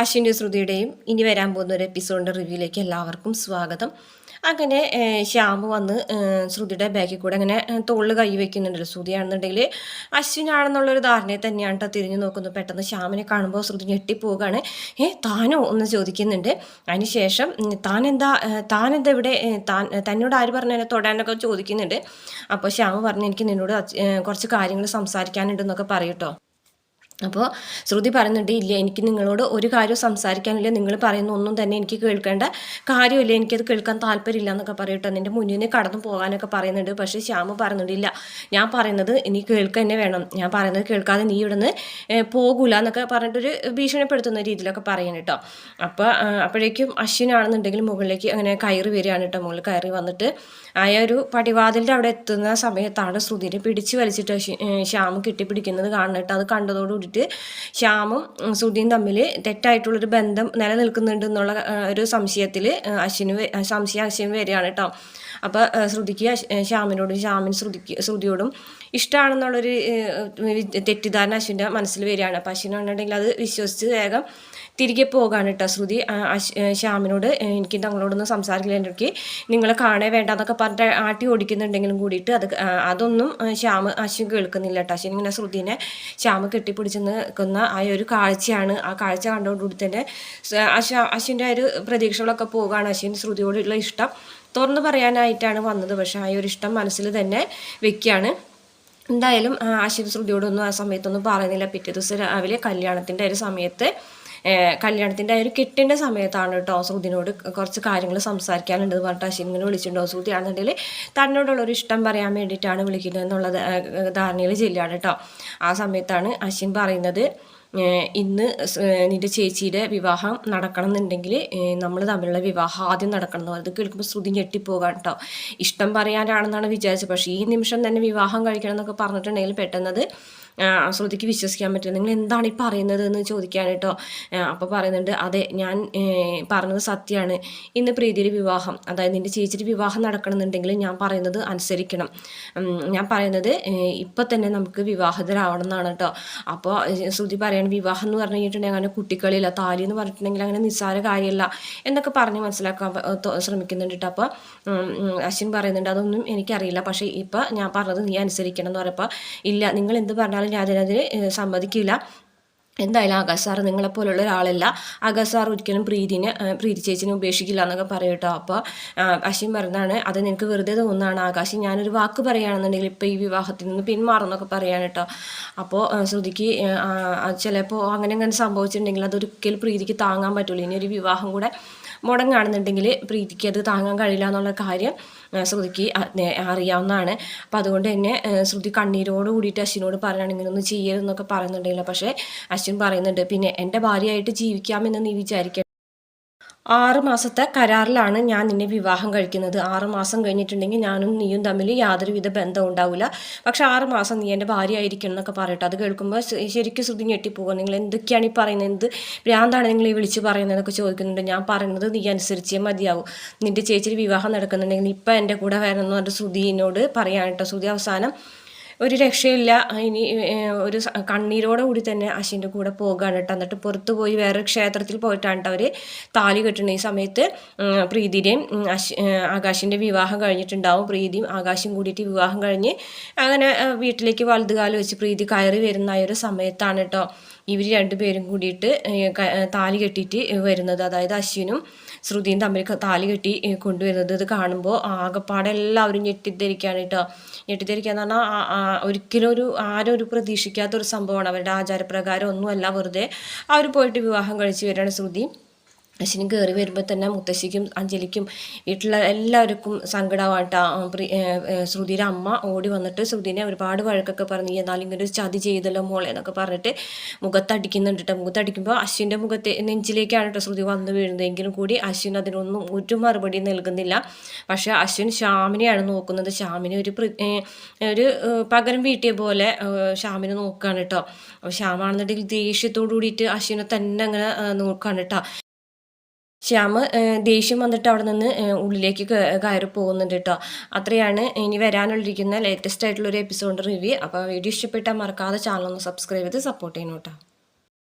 അശ്വിന്റെ ശ്രുതിയുടെയും ഇനി വരാൻ പോകുന്ന ഒരു എപ്പിസോഡിന്റെ റിവ്യൂയിലേക്ക് എല്ലാവർക്കും സ്വാഗതം. അങ്ങനെ ശ്യാമ് വന്ന് ശ്രുതിയുടെ ബാക്കിൽ കൂടെ അങ്ങനെ തോളിൽ കൈ വയ്ക്കുന്നുണ്ടല്ലോ ശ്രുതിയാണെന്നുണ്ടെങ്കിൽ അശ്വിനാണെന്നുള്ളൊരു ധാരണയെ തന്നെയാണ് കേട്ടോ തിരിഞ്ഞു നോക്കുന്നത്. പെട്ടെന്ന് ശ്യാമിനെ കാണുമ്പോൾ ശ്രുതി ഞെട്ടിപ്പോവുകയാണ്. ഏ താനോ? എന്ന് ചോദിക്കുന്നുണ്ട്. അതിനുശേഷം ശേഷം താൻ എന്താ താൻ എന്താ ഇവിടെ താൻ തന്നോട് ആര് പറഞ്ഞാലും തൊടാനൊക്കെ ചോദിക്കുന്നുണ്ട്. അപ്പോൾ ശ്യാമ് പറഞ്ഞു എനിക്ക് നിന്നോട് കുറച്ച് കാര്യങ്ങൾ സംസാരിക്കാനുണ്ടെന്നൊക്കെ പറയൂട്ടോ അപ്പോൾ ശ്രുതി പറയുന്നുണ്ട് ഇല്ല എനിക്ക് നിങ്ങളോട് ഒരു കാര്യവും സംസാരിക്കാനില്ല നിങ്ങൾ പറയുന്ന ഒന്നും തന്നെ എനിക്ക് കേൾക്കേണ്ട കാര്യമില്ല എനിക്കത് കേൾക്കാൻ താല്പര്യമില്ല എന്നൊക്കെ പറയട്ടെ. നിന്റെ മുന്നിൽ നിന്ന് കടന്നു പോകാനൊക്കെ പറയുന്നുണ്ട് പക്ഷേ ശ്യാമ പറയുന്നുണ്ട് ഇല്ല ഞാൻ പറയുന്നത് ഇനി കേൾക്കുക തന്നെ വേണം. ഞാൻ പറയുന്നത് കേൾക്കാതെ നീ ഇവിടുന്ന് പോകൂല എന്നൊക്കെ പറഞ്ഞിട്ടൊരു ഭീഷണിപ്പെടുത്തുന്ന രീതിയിലൊക്കെ പറയണം കേട്ടോ. അപ്പോൾ അപ്പോഴേക്കും അശ്വിനാണെന്നുണ്ടെങ്കിൽ മുകളിലേക്ക് അങ്ങനെ കയറി വരികയാണ് കേട്ടോ മുകളിൽ കയറി വന്നിട്ട്. ആ ഒരു പടിവാതിലിന്റെ അവിടെ എത്തുന്ന സമയത്താണ് ശ്രുതിനെ പിടിച്ച് വലിച്ചിട്ട് ശ്യാമ കെട്ടിപ്പിടിക്കുന്നത് കെട്ടിപ്പിടിക്കുന്നത് കാണുന്നിട്ട് അത് കണ്ടതോട് കൂടിയിട്ട് ശ്യാമും സുധീൻ തമ്മിൽ തെറ്റായിട്ടുള്ളൊരു ബന്ധം നിലനിൽക്കുന്നുണ്ട് എന്നുള്ള ഒരു സംശയത്തിൽ അശ്വിന് സംശയം അശ്വിന് വരികയാണ് കേട്ടോ. അപ്പോൾ ശ്രുതിക്ക് ശ്യാമിനോടും ശ്യാമിന് ശ്രുതിക്ക് ശ്രുതിയോടും ഇഷ്ടമാണെന്നുള്ളൊരു തെറ്റിദ്ധാരണ അശ്വിന്റെ മനസ്സിൽ വരികയാണ്. അപ്പോൾ അശ്വിനുണ്ടെങ്കിൽ അത് വിശ്വസിച്ച് വേഗം തിരികെ പോകാണ് കേട്ടോ. ശ്രുതി ശ്യാമിനോട് എനിക്ക് തങ്ങളോടൊന്നും സംസാരിക്കില്ല എനിക്ക് നിങ്ങളെ കാണേ വേണ്ട എന്നൊക്കെ പറഞ്ഞിട്ട് ആട്ടി ഓടിക്കുന്നുണ്ടെങ്കിലും കൂടിയിട്ട് അത് അതൊന്നും ശ്യാമ് അശ്വിൻ കേൾക്കുന്നില്ല കേട്ടോ. അശ്വിൻ ഇങ്ങനെ ശ്രുതിനെ ശ്യാമ് കെട്ടിപ്പിടിച്ച് നിൽക്കുന്ന ആ ഒരു കാഴ്ചയാണ്. ആ കാഴ്ച കണ്ടുകൊണ്ടുകൂടി തന്നെ അശ്വ അശ്വിന്റെ ഒരു പ്രതീക്ഷകളൊക്കെ പോവുകയാണ് അശ്വിൻ ശ്രുതിയോടുള്ള ഇഷ്ടം. തുറന്നു പറയാനായിട്ടാണ് വന്നത്. പക്ഷേ ആ ഒരു ഇഷ്ടം മനസ്സിൽ തന്നെ വെക്കുകയാണ്. എന്തായാലും ആ, അശ്വിൻ ശ്രുതിയോടൊന്നും ആ സമയത്തൊന്നും പറയുന്നില്ല. പിറ്റേ ദിവസം രാവിലെ കല്യാണത്തിന്റെ ഒരു സമയത്ത് കല്യാണത്തിന്റെ ഒരു കെട്ടിന്റെ സമയത്താണ് കേട്ടോ സുദിനോട് കുറച്ച് കാര്യങ്ങൾ സംസാരിക്കാനുണ്ട് പറഞ്ഞിട്ട് അശ്വിൻ ഇങ്ങനെ വിളിച്ചിട്ടുണ്ടോ. ആണെന്നുണ്ടെങ്കിൽ തന്നോടുള്ള ഒരു ഇഷ്ടം പറയാൻ വേണ്ടിയിട്ടാണ് വിളിക്കുന്നത് എന്നുള്ളത് ധാരണയിൽ ചെല്ലുകയാണ് കേട്ടോ ആ സമയത്താണ് അശ്വിൻ പറയുന്നത് ഇന്ന് നിന്റെ ചേച്ചിയുടെ വിവാഹം നടക്കണം എന്നുണ്ടെങ്കിൽ നമ്മൾ തമ്മിലുള്ള വിവാഹം ആദ്യം നടക്കണം എന്ന് പറയുന്നത് കേൾക്കുമ്പോൾ ശ്രുതി ഞെട്ടിപ്പോകാൻ കേട്ടോ ഇഷ്ടം പറയാനാണെന്നാണ് വിചാരിച്ചത്. പക്ഷേ ഈ നിമിഷം തന്നെ വിവാഹം കഴിക്കണം എന്നൊക്കെ പറഞ്ഞിട്ടുണ്ടെങ്കിൽ പെട്ടെന്നത് ആ, ശ്രുതിക്ക് വിശ്വസിക്കാൻ പറ്റില്ല നിങ്ങൾ എന്താണ് ഈ പറയുന്നത് എന്ന് ചോദിക്കാൻ കേട്ടോ അപ്പോൾ പറയുന്നുണ്ട് അതെ ഞാൻ പറഞ്ഞത് സത്യമാണ്. ഇന്ന് പ്രീതിയുടെ വിവാഹം. അതായത് നിന്റെ ചേച്ചിയുടെ വിവാഹം നടക്കണമെന്നുണ്ടെങ്കിൽ ഞാൻ പറയുന്നത് അനുസരിക്കണം. ഞാൻ പറയുന്നത് ഇപ്പം തന്നെ നമുക്ക് വിവാഹിതരാവണം എന്നാണ് കേട്ടോ അപ്പോൾ ശ്രുതി പറയാണ് വിവാഹം എന്ന് പറഞ്ഞു കഴിഞ്ഞിട്ടുണ്ടെങ്കിൽ അങ്ങനെ കുട്ടികളില്ല താലി എന്ന് പറഞ്ഞിട്ടുണ്ടെങ്കിൽ അങ്ങനെ നിസ്സാര കാര്യമല്ല എന്നൊക്കെ പറഞ്ഞ് മനസ്സിലാക്കാൻ ശ്രമിക്കുന്നുണ്ട് കേട്ടോ അപ്പോൾ അശ്വിൻ പറയുന്നുണ്ട് അതൊന്നും എനിക്കറിയില്ല. പക്ഷേ ഇപ്പം ഞാൻ പറഞ്ഞത് നീ അനുസരിക്കണം എന്ന് പറയുമ്പോൾ ഇല്ല നിങ്ങൾ എന്ത് പറഞ്ഞാലും ഞാൻ സമ്മതിക്കില്ല. എന്തായാലും ആകാശ് സാർ നിങ്ങളെപ്പോലുള്ള ഒരാളല്ല. ആകാശ് സാർ ഒരിക്കലും പ്രീതിനെ പ്രീതി ചേച്ചിനെ ഉപേക്ഷിക്കില്ല എന്നൊക്കെ പറയും കേട്ടോ. അപ്പോൾ അശ്വിൻ പറഞ്ഞതാണ് അത് നിനക്ക് വെറുതെ തോന്നുന്നതാണ് ആകാശ്. ഞാനൊരു വാക്ക് പറയുകയാണെന്നുണ്ടെങ്കിൽ ഇപ്പോൾ ഈ വിവാഹത്തിൽ നിന്ന് പിന്മാറുന്നൊക്കെ പറയാണ് കേട്ടോ. അപ്പോൾ ശ്രുതിക്ക് ചിലപ്പോൾ അങ്ങനെ അങ്ങനെ സംഭവിച്ചിട്ടുണ്ടെങ്കിൽ അതൊരിക്കലും പ്രീതിക്ക് താങ്ങാൻ പറ്റില്ല ഇനി ഒരു വിവാഹം കൂടെ മുടങ്ങാണെന്നുണ്ടെങ്കിൽ പ്രീതിക്ക് അത് താങ്ങാൻ കഴിയില്ല എന്നുള്ള കാര്യം ശ്രുതിക്ക് അറിയാവുന്നതാണ്. അപ്പം അതുകൊണ്ട് തന്നെ ശ്രുതി കണ്ണീരോട് കൂടിയിട്ട് അശ്വിനോട് പറയുകയാണ് ഇങ്ങനെയൊന്നും ചെയ്യരുതെന്നൊക്കെ പറയുന്നുണ്ടെങ്കിൽ പക്ഷേ അശ്വിൻ പറയുന്നുണ്ട് പിന്നെ എന്റെ ഭാര്യയായിട്ട് ജീവിക്കാമെന്ന് നീ വിചാരിക്കണം ആറ് മാസത്തെ കരാറിലാണ് ഞാൻ നിന്നെ വിവാഹം കഴിക്കുന്നത്. ആറ് മാസം കഴിഞ്ഞിട്ടുണ്ടെങ്കിൽ ഞാനും നീയും തമ്മിൽ യാതൊരുവിധ ബന്ധം ഉണ്ടാവില്ല പക്ഷെ ആറ് മാസം നീ എന്റെ ഭാര്യ ആയിരിക്കണം എന്നൊക്കെ പറയട്ടെ. അത് കേൾക്കുമ്പോൾ ശരിക്കും ശ്രുതി ഞെട്ടിപ്പോകും. നിങ്ങൾ എന്തൊക്കെയാണ് ഈ പറയുന്നത്? എന്ത് ഭ്രാന്താണ് നിങ്ങൾ ഈ വിളിച്ച് പറയുന്നതെന്നൊക്കെ ചോദിക്കുന്നുണ്ട്. ഞാൻ പറയുന്നത് നീ അനുസരിച്ചേ മതിയാവും. നിന്റെ ചേച്ചിയുടെ വിവാഹം നടക്കുന്നുണ്ടെങ്കിൽ ഇപ്പം എന്റെ കൂടെ വരണം എന്ന് പറഞ്ഞിട്ട് ശ്രുതിനോട് പറയാൻ ശ്രുതി അവസാനം ഒരു രക്ഷയില്ല. ഇനി ഒരു കണ്ണീരോടെ കൂടി തന്നെ അശ്വിന്റെ കൂടെ പോകുകയാണ് കേട്ടോ. എന്നിട്ട് പുറത്ത് പോയി വേറെ ക്ഷേത്രത്തിൽ പോയിട്ടാണ് കേട്ടോ അവർ താലി കെട്ടുന്നത് ഈ സമയത്ത്. പ്രീതിയുടെയും അശ് ആകാശിന്റെ വിവാഹം കഴിഞ്ഞിട്ടുണ്ടാവും. പ്രീതിയും ആകാശും കൂടിയിട്ട് വിവാഹം കഴിഞ്ഞ് അങ്ങനെ വീട്ടിലേക്ക് വലുതുകാലം വെച്ച് പ്രീതി കയറി വരുന്ന ഒരു സമയത്താണ് കേട്ടോ ഇവർ രണ്ടുപേരും കൂടിയിട്ട് താലി കെട്ടിയിട്ട് വരുന്നത്. അതായത് അശ്വിനും ശ്രുതിയും തമ്മിൽ താലി കെട്ടി കൊണ്ടുവരുന്നത് ഇത് കാണുമ്പോൾ ആകെപ്പാടെ എല്ലാവരും ഞെട്ടിദ്ധരിക്കുകയാണ് കേട്ടോ ഞെട്ടിദ്ധരിക്കുക എന്ന് പറഞ്ഞാൽ ഒരിക്കലും ഒരു ആരും ഒരു പ്രതീക്ഷിക്കാത്തൊരു സംഭവമാണ്. അവരുടെ ആചാരപ്രകാരം ഒന്നുമല്ല വെറുതെ അവർ പോയിട്ട് വിവാഹം കഴിച്ച് വരികയാണ് ശ്രുതി. അശ്വിനും കയറി വരുമ്പോൾ തന്നെ മുത്തശ്ശിക്കും അഞ്ജലിക്കും വീട്ടിലെ എല്ലാവർക്കും സങ്കടമായിട്ട് ശ്രുതിയുടെ അമ്മ ഓടി വന്നിട്ട് ശ്രുതിനെ ഒരുപാട് വഴക്കൊക്കെ പറഞ്ഞ് എന്നാലും ഇങ്ങനെ ഒരു ചതി ചെയ്തല്ലോ മോളെ എന്നൊക്കെ പറഞ്ഞിട്ട് മുഖത്തടിക്കുന്നുണ്ട് കേട്ടോ മുഖത്തടിക്കുമ്പോൾ അശ്വിന്റെ മുഖത്തെ നെഞ്ചിലേക്കാണ് കേട്ടോ ശ്രുതി വന്നു വീഴുന്നതെങ്കിലും കൂടി അശ്വിൻ അതിനൊന്നും ഒരു മറുപടി നൽകുന്നില്ല. പക്ഷേ അശ്വിൻ ശ്യാമിനെയാണ് നോക്കുന്നത്. ശ്യാമിനെ ഒരു ഒരു പകരം വീട്ടിയ പോലെ ശ്യാമിനെ നോക്കുകയാണ് കേട്ടോ അപ്പോൾ ശ്യാമാണെന്നുണ്ടെങ്കിൽ ദേഷ്യത്തോടു കൂടിയിട്ട് അശ്വിനെ തന്നെ അങ്ങനെ നോക്കുകയാണ് കേട്ടോ ശ്യാമ് ദേഷ്യം വന്നിട്ട് അവിടെ നിന്ന് ഉള്ളിലേക്ക് കയറി പോകുന്നുണ്ട് കേട്ടോ അത്രയാണ് ഇനി വരാനുള്ളിരിക്കുന്ന ലേറ്റസ്റ്റ് ആയിട്ടുള്ള ഒരു എപ്പിസോഡ് റിവ്യൂ അപ്പോൾ വീഡിയോ ഇഷ്ടപ്പെട്ടാൽ മറക്കാതെ ചാനൽ ഒന്ന് സബ്സ്ക്രൈബ് ചെയ്ത് സപ്പോർട്ട് ചെയ്യണം കേട്ടോ